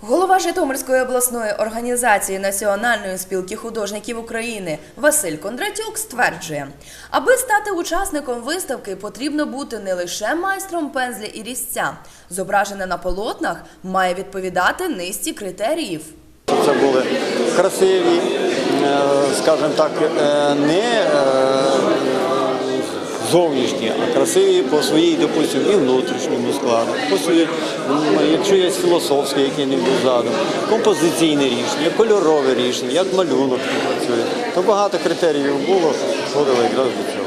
Голова Житомирської обласної організації Національної спілки художників України Василь Кондратюк стверджує, аби стати учасником виставки, потрібно бути не лише майстром пензля і різця. Зображене на полотнах має відповідати низці критеріїв. Це були красиві, е, скажімо так, е, не е, зовнішні, а красиві по своїй, допустимо, і внутрішньому складу, по своїй, якщо є філософське яке-небудь задум, композиційне рішення, кольорове рішення, як малюнок працює. То багато критеріїв було, входило якраз до цього.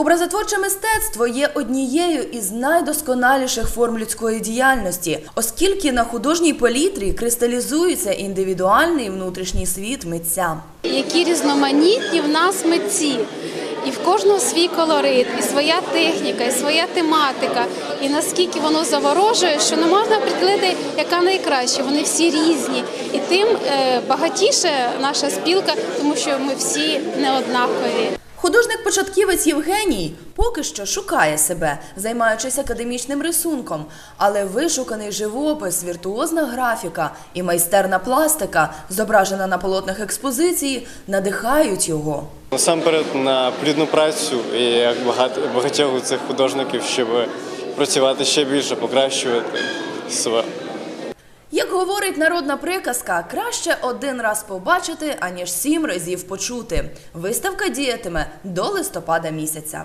Образотворче мистецтво є однією із найдосконаліших форм людської діяльності, оскільки на художній палітрі кристалізується індивідуальний внутрішній світ митця. які різноманітні в нас митці. І в кожного свій колорит, і своя техніка, і своя тематика. І наскільки воно заворожує, що не можна приділити, яка найкраща. Вони всі різні. І тим е, багатіше наша спілка, тому що ми всі не однакові. Художник-початківець Євгеній поки що шукає себе, займаючись академічним рисунком, але вишуканий живопис, віртуозна графіка і майстерна пластика, зображена на полотнах експозиції, надихають його. Насамперед на плідну працю і як багатьох цих художників, щоб працювати ще більше, покращувати себе. Як говорить народна приказка, краще один раз побачити, аніж сім разів почути. Виставка діятиме до листопада місяця.